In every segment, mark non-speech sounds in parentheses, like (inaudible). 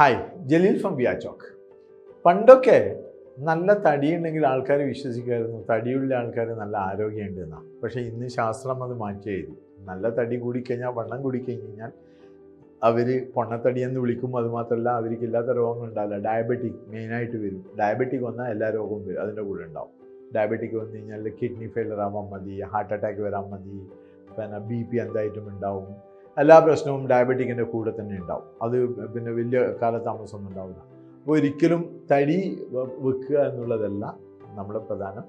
Hi Jaleel from വിയാചോക്ക് പണ്ടൊക്കെ നല്ല തടിയുണ്ടെങ്കിൽ ആൾക്കാർ വിശ്വസിക്കുമായിരുന്നു തടിയുള്ള ആൾക്കാർ നല്ല ആരോഗ്യമുണ്ട് എന്നാണ് പക്ഷേ ഇന്ന് ശാസ്ത്രം അത് മാറ്റി എഴുതി. നല്ല തടി കൂടിക്കഴിഞ്ഞാൽ വണ്ണം കൂടിക്കഴിഞ്ഞാൽ അവർ പൊണ്ണത്തടി എന്ന് വിളിക്കും അതുമാത്രമല്ല അവർക്ക് ഇല്ലാത്ത രോഗങ്ങൾ ഉണ്ടാവില്ല. ഡയബറ്റിക് മെയിനായിട്ട് വരും. ഡയബറ്റിക് വന്നാൽ എല്ലാ രോഗവും വരും. അതിന്റെ കൂടെ ഉണ്ടാവും. ഡയബറ്റിക് വന്നു കഴിഞ്ഞാൽ കിഡ്നി ഫെയിലർ ആവാൻ മതി ഹാർട്ട് അറ്റാക്ക് വരാൻ മതി. പിന്നെ ബി പി എന്തായിട്ടും ഉണ്ടാവും. എല്ലാ പ്രശ്നവും ഡയബറ്റിക്കിന്റെ കൂടെ തന്നെ ഉണ്ടാവും. അത് പിന്നെ വലിയ കാലതാമസമൊന്നും ഉണ്ടാവില്ല. അപ്പോൾ ഒരിക്കലും തടി വെക്കുക എന്നുള്ളതല്ല നമ്മുടെ പ്രധാനം.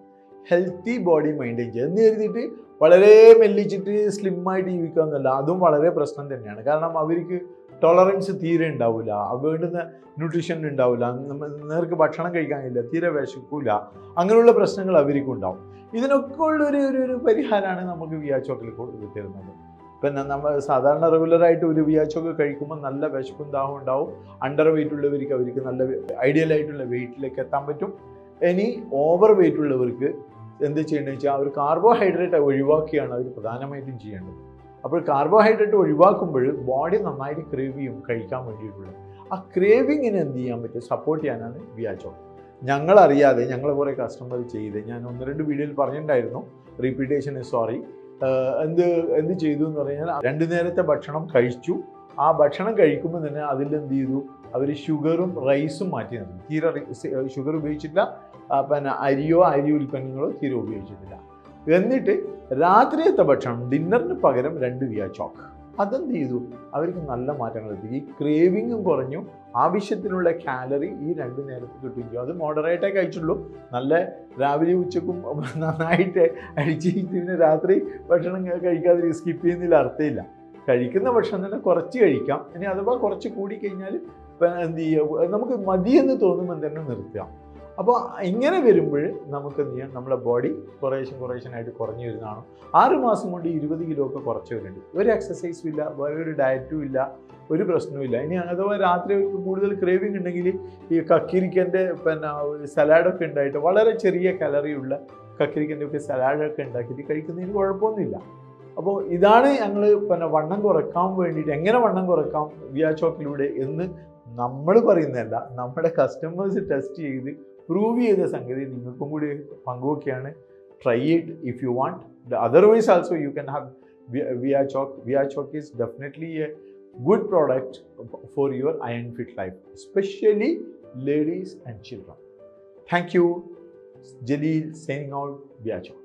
ഹെൽത്തി ബോഡി മെയിന്റെയിൻ ചെയ്യുക എന്ന് കരുതിയിട്ട് വളരെ മെല്ലിച്ചിട്ട് സ്ലിമ്മായിട്ട് ജീവിക്കുക എന്നല്ല അതും വളരെ പ്രശ്നം തന്നെയാണ്. കാരണം അവർക്ക് ടോളറൻസ് തീരെ ഉണ്ടാവില്ല വേണ്ടുന്ന ന്യൂട്രീഷൻ ഉണ്ടാവില്ല നേർക്ക് ഭക്ഷണം കഴിക്കാൻ തീരെ വിശക്കൂല അങ്ങനെയുള്ള പ്രശ്നങ്ങൾ അവർക്കും ഉണ്ടാവും. ഇതിനൊക്കെ ഉള്ളൊരു ഒരു പരിഹാരമാണ് നമുക്ക് വിയാച്ചോക്കിൽ തരുന്നത്. പിന്നെ നമ്മൾ സാധാരണ റെഗുലറായിട്ട് ഒരു വിയാച്ചോക്ക് കഴിക്കുമ്പോൾ നല്ല വിശപ്പും ദാഹം ഉണ്ടാവും. അണ്ടർ വെയിറ്റ് ഉള്ളവർക്ക് അവർക്ക് നല്ല ഐഡിയൽ ആയിട്ടുള്ള വെയിറ്റിലേക്ക് എത്താൻ പറ്റും. ഇനി ഓവർ വെയിറ്റ് ഉള്ളവർക്ക് എന്ത് ചെയ്യേണ്ടത് വെച്ചാൽ അവർ കാർബോഹൈഡ്രേറ്റ് ഒഴിവാക്കിയാണ് അവർ പ്രധാനമായിട്ടും ചെയ്യേണ്ടത്. അപ്പോൾ കാർബോഹൈഡ്രേറ്റ് ഒഴിവാക്കുമ്പോൾ ബോഡി നന്നായിട്ട് ക്രേവ് ചെയ്യും കഴിക്കാൻ വേണ്ടിയിട്ടുള്ളത്. ആ ക്രേവിങ്ങിന് എന്ത് ചെയ്യാൻ പറ്റും? സപ്പോർട്ട് ചെയ്യാനാണ് വിയാച്ചോ ഞങ്ങളറിയാതെ ഞങ്ങൾ കുറേ കസ്റ്റമർ ചെയ്ത് ഞാൻ ഒന്ന് രണ്ട് വീഡിയോയിൽ പറഞ്ഞിട്ടുണ്ടായിരുന്നു. റിപ്പീറ്റേഷൻ സോറി എന്ത് എന്ത് ചെയ്തു എന്ന് പറഞ്ഞാൽ രണ്ടു നേരത്തെ ഭക്ഷണം കഴിച്ചു. ആ ഭക്ഷണം കഴിക്കുമ്പോൾ തന്നെ അതിൽ എന്ത് ചെയ്തു? അവർ ഷുഗറും റൈസും മാറ്റി നിർത്തി. തീരെ ഷുഗർ ഉപയോഗിച്ചിട്ടില്ല. പിന്നെ അരിയോ അരി ഉൽപ്പന്നങ്ങളോ തീരെ ഉപയോഗിച്ചിട്ടില്ല. എന്നിട്ട് രാത്രിയത്തെ ഭക്ഷണം ഡിന്നറിന് പകരം രണ്ട് വിയ ചോക്ക്. അതെന്ത് ചെയ്തു? അവർക്ക് നല്ല മാറ്റങ്ങൾ എത്തി. ഈ ക്രേവിങ്ങും കുറഞ്ഞു. ആവശ്യത്തിനുള്ള കാലറി ഈ രണ്ട് നേരത്തെ കിട്ടുകയും അത് മോഡറേറ്റേ കഴിച്ചുള്ളൂ. നല്ല രാവിലെ ഉച്ചക്കും (laughs) നന്നായിട്ട് അഴിച്ച് പിന്നെ രാത്രി ഭക്ഷണം കഴിക്കാതെ സ്കിപ്പ് ചെയ്യുന്നതിൽ അർത്ഥമില്ല. കഴിക്കുന്ന ഭക്ഷണം തന്നെ കുറച്ച് കഴിക്കാം. ഇനി അഥവാ കുറച്ച് കൂടി കഴിഞ്ഞാൽ എന്ത് ചെയ്യുക നമുക്ക് മതിയെന്ന് തോന്നുമ്പോൾ തന്നെ നിർത്തുക അപ്പോൾ ഇങ്ങനെ വരുമ്പോൾ നമുക്ക് നമ്മുടെ ബോഡി കുറേശ്ശെ കുറേശ്ശനായിട്ട് കുറഞ്ഞു വരുന്നതാണ്. ആറ് മാസം കൊണ്ട് ഇരുപത് കിലോ ഒക്കെ കുറച്ചവരുണ്ട് ഒരു എക്സസൈസും ഇല്ല വേറെ ഒരു ഡയറ്റും ഇല്ല ഒരു പ്രശ്നവുമില്ല ഇനി അഥവാ രാത്രി കൂടുതൽ ക്രേവിംഗ് ഉണ്ടെങ്കിൽ ഈ കക്കിരിക്കന്റെ പിന്നെ സലാഡൊക്കെ ഉണ്ടായിട്ട് വളരെ ചെറിയ കലറിയുള്ള കക്കിരിക്കന്റെ ഒക്കെ സലാഡൊക്കെ ഉണ്ടാക്കിയിട്ട് കഴിക്കുന്നതിന് കുഴപ്പമൊന്നുമില്ല. അപ്പോൾ ഇതാണ് ഞങ്ങൾ പിന്നെ വണ്ണം കുറയ്ക്കാൻ വേണ്ടിയിട്ട് എങ്ങനെ വണ്ണം കുറക്കാം? വിയാ ചോക്കിലൂടെ എന്ന് നമ്മൾ പറയുന്നതല്ല നമ്മുടെ കസ്റ്റമേഴ്സ് ടെസ്റ്റ് ചെയ്ത് പ്രൂവ് ചെയ്ത സംഗതി നിങ്ങൾക്കും കൂടി പങ്കുവെക്കുകയാണ് try it if you want otherwise also you can have via choc via choc is definitely a good product for your iron fit life, especially ladies and children. Thank you. Jaleel signing out. Via Chok.